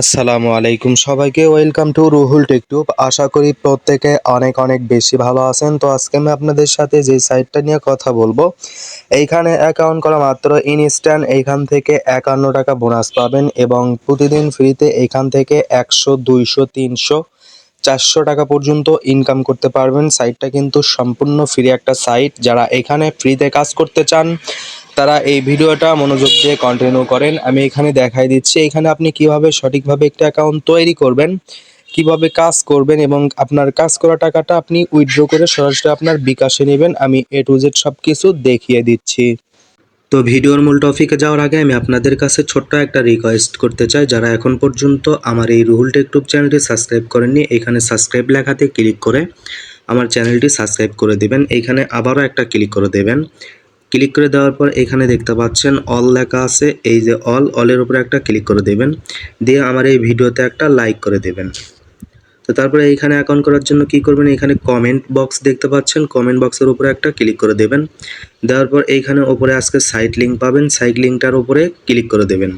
আসসালামু আলাইকুম সবাইকে welcome to Ruhul tech tube আশা করি প্রত্যেকে অনেক অনেক বেশি ভালো আছেন। তো আজকে আমি আপনাদের সাথে যে সাইটটা নিয়ে কথা বলব, এইখানে অ্যাকাউন্ট করা মাত্র ইনস্ট্যান্ট এইখান থেকে একান্ন টাকা বোনাস পাবেন এবং প্রতিদিন ফ্রিতে এইখান থেকে একশো, দুইশো, তিনশো, চারশো টাকা পর্যন্ত ইনকাম করতে পারবেন। সাইটটা কিন্তু সম্পূর্ণ ফ্রি একটা সাইট যারা এখানে ফ্রিতে কাজ করতে চান তারা এই ভিডিওটা মনোযোগ দিয়ে কন্টিনিউ করেন। আমি এখানে দেখাই দিচ্ছি, এখানে আপনি কীভাবে সঠিকভাবে একটা অ্যাকাউন্ট তৈরি করবেন, কীভাবে কাজ করবেন এবং আপনার কাজ করা টাকাটা আপনি উইথড্র করে সরাসরি আপনার বিকাশে নেবেন। আমি এ টু জেড সব কিছু দেখিয়ে দিচ্ছি। তো ভিডিওর মূল টপিকে যাওয়ার আগে আমি আপনাদের কাছে ছোট্ট একটা রিকোয়েস্ট করতে চাই, যারা এখন পর্যন্ত আমার এই রুহুল টেকটুব চ্যানেলটি সাবস্ক্রাইব করেননি, এখানে সাবস্ক্রাইব লেখাতে ক্লিক করে আমার চ্যানেলটি সাবস্ক্রাইব করে দিবেন। এইখানে আবারও একটা ক্লিক করে দেবেন। ক্লিক করে দেওয়ার পর এখানে দেখতে পাচ্ছেন অল লেখা আছে। এই যে অল অলের উপরে একটা ক্লিক করে দেবেন। দিয়ে আমার এই ভিডিওতে একটা লাইক করে দেবেন। তো তারপরে এইখানে অ্যাকাউন্ট করার জন্য কি করবেন? এখানে কমেন্ট বক্স দেখতে পাচ্ছেন। কমেন্ট বক্সের উপরে একটা ক্লিক করে দেবেন। দেওয়ার পর এইখানে উপরে আজকে সাইট লিঙ্ক পাবেন। সাইট লিঙ্কটার উপরে ক্লিক করে দেবেন।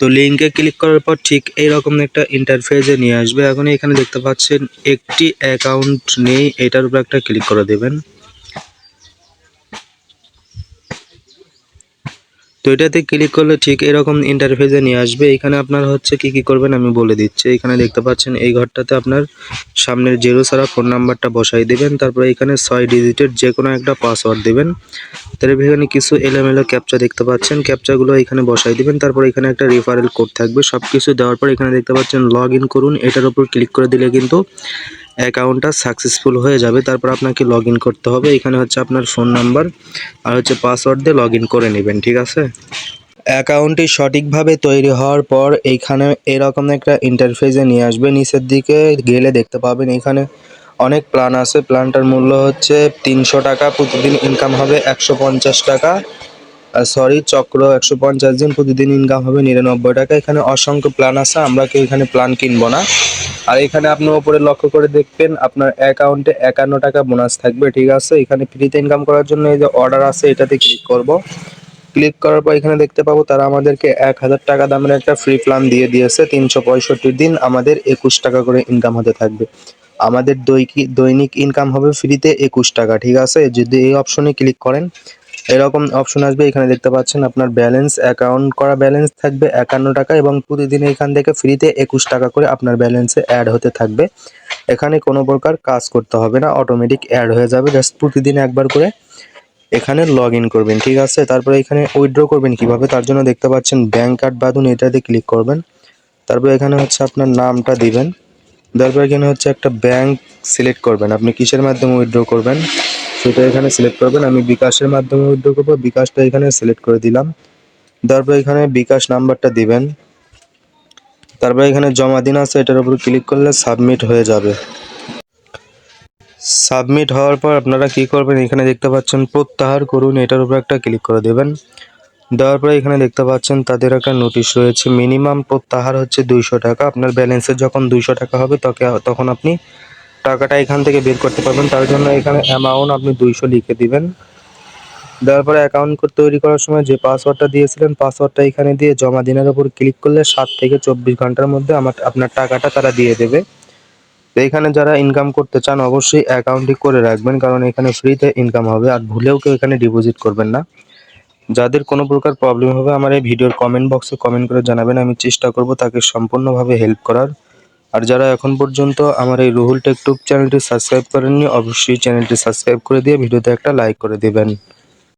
তো লিঙ্কে ক্লিক করার পর ঠিক এইরকম একটা ইন্টারফেসে নিয়ে আসবে। এখন এখানে দেখতে পাচ্ছেন একটি অ্যাকাউন্ট নেই। এটার উপর একটা ক্লিক করে দেবেন। তো এটাতে ক্লিক করলে ঠিক এরকম ইন্টারফেসে নিয়ে আসবে। এখানে আপনার হচ্ছে কি কি করবেন আমি বলে দিচ্ছি। এখানে দেখতে পাচ্ছেন এই ঘরটাতে আপনার সামনের জিরো ছাড়া ফোন নাম্বারটা বসাই দেবেন। তারপরে এখানে ছয় ডিজিটের যে কোনো একটা পাসওয়ার্ড দেবেন। তারপরে এখানে কিছু এলোমেলো ক্যাপচা দেখতে পাচ্ছেন। ক্যাপচাগুলো এখানে বসাই দিবেন। তারপর এখানে একটা রেফারেল কোড থাকবে। সব কিছু দেওয়ার পর এখানে দেখতে পাচ্ছেন লগ করুন। এটার উপর ক্লিক করে দিলে কিন্তু অ্যাকাউন্টটা সাকসেসফুল হয়ে যাবে, তারপর আপনাকে লগ করতে হবে। এখানে হচ্ছে আপনার ফোন নাম্বার আর হচ্ছে পাসওয়ার্ড দিয়ে লগ করে নেবেন, ঠিক আছে? অ্যাকাউন্টটি সঠিকভাবে তৈরি হওয়ার পর এইখানে এরকম একটা ইন্টারফেসে নিয়ে আসবে। নিচের দিকে গেলে দেখতে পাবেন, এখানে অনেক প্ল্যান আছে। প্ল্যানটার মূল্য হচ্ছে তিনশো টাকা, প্রতিদিন ইনকাম হবে একশো পঞ্চাশ টাকা। সরি চক্র একশো পঞ্চাশ দিন প্রতিদিন ইনকাম হবে নিরানব্বই টাকা। এখানে অসংখ্য প্ল্যান আছে, আমরা কেউ এখানে প্ল্যান কিনবো না। আর এখানে আপনি ওপরে লক্ষ্য করে দেখবেন, আপনার অ্যাকাউন্টে একান্ন টাকা বোনাস থাকবে, ঠিক আছে? এখানে ফ্রিতে ইনকাম করার জন্য এই যে অর্ডার আছে, এটাতে ক্লিক করব। ক্লিক করার পর এখানে দেখতে পাবো, তারা আমাদেরকে এক হাজার টাকা দামের একটা ফ্রি প্ল্যান দিয়ে দিয়েছে। তিনশো পঁয়ষট্টি দিন আমাদের একুশ টাকা করে ইনকাম হতে থাকবে। আমাদের দৈনিক দৈনিক ইনকাম হবে ফ্রিতে একুশ টাকা, ঠিক আছে? যদি এই অপশনে ক্লিক করেন এরকম অপশন আসবে, এখানে দেখতে পাচ্ছেন আপনার ব্যালেন্স অ্যাকাউন্ট করা ব্যালেন্স থাকবে একান্ন টাকা এবং প্রতিদিন এখান থেকে ফ্রিতে একুশ টাকা করে আপনার ব্যালেন্সে অ্যাড হতে থাকবে। এখানে কোনো প্রকার কাজ করতে হবে না অটোমেটিক অ্যাড হয়ে যাবে। জাস্ট প্রতিদিন একবার করে এখানে লগ ইন করবেন, ঠিক আছে? তারপরে এখানে উইথড্র করবেন কীভাবে? তার জন্য দেখতে পাচ্ছেন ব্যাংক কার্ড বাঁধুন, এটাতে ক্লিক করবেন। তারপরে এখানে হচ্ছে আপনার নামটা দিবেন। তারপর এখানে হচ্ছে একটা ব্যাংক সিলেক্ট করবেন। আপনি কিসের মাধ্যমে উইথড্র করবেন? সেটা এখানে সিলেক্ট করবেন। আমি বিকাশের মাধ্যমে উইথড্র করব। বিকাশটা এখানে সিলেক্ট করে দিলাম। তারপর এখানে বিকাশ নাম্বারটা দিবেন। তারপর এখানে জমা দিন আছে, এটার উপর ক্লিক করলে সাবমিট হয়ে যাবে। সাবমিট হওয়ার পর আপনারা কি করবেন? এখানে দেখতে পাচ্ছেন প্রত্যাহার করুন, এটার উপর একটা ক্লিক করে দেবেন। দেওয়ার পরে এখানে দেখতে পাচ্ছেন তাদের একটা নোটিশ রয়েছে। মিনিমাম প্রত্যাহার হচ্ছে দুইশো টাকা। আপনার ব্যালেন্সের যখন দুইশো টাকা হবে তখন আপনি টাকাটা এখান থেকে বের করতে পারবেন। তার জন্য এখানে অ্যামাউন্ট আপনি দুইশো লিখে দিবেন। দেওয়ার পরে অ্যাকাউন্ট তৈরি করার সময় যে পাসওয়ার্ডটা দিয়েছিলেন পাসওয়ার্ডটা এখানে দিয়ে জমা দিনের উপর ক্লিক করলে সাত থেকে চব্বিশ ঘণ্টার মধ্যে আমার, আপনার টাকাটা তারা দিয়ে দেবে। তো এখানে যারা ইনকাম করতে চান, অবশ্যই অ্যাকাউন্টটি করে রাখবেন, কারণ এখানে ফ্রিতে ইনকাম হবে আর ভুলেও কেউ এখানে ডিপোজিট করবেন না। যাদের কোনো প্রকার প্রবলেম হবে, আমার এই ভিডিওর কমেন্ট বক্সে কমেন্ট করে জানাবেন। আমি চেষ্টা করব তাকে সম্পূর্ণভাবে হেল্প করার। আর যারা এখন পর্যন্ত আমার এই রুহুল টেকটুব চ্যানেলটি সাবস্ক্রাইব করেননি, অবশ্যই চ্যানেলটি সাবস্ক্রাইব করে দিয়ে ভিডিওতে একটা লাইক করে দেবেন।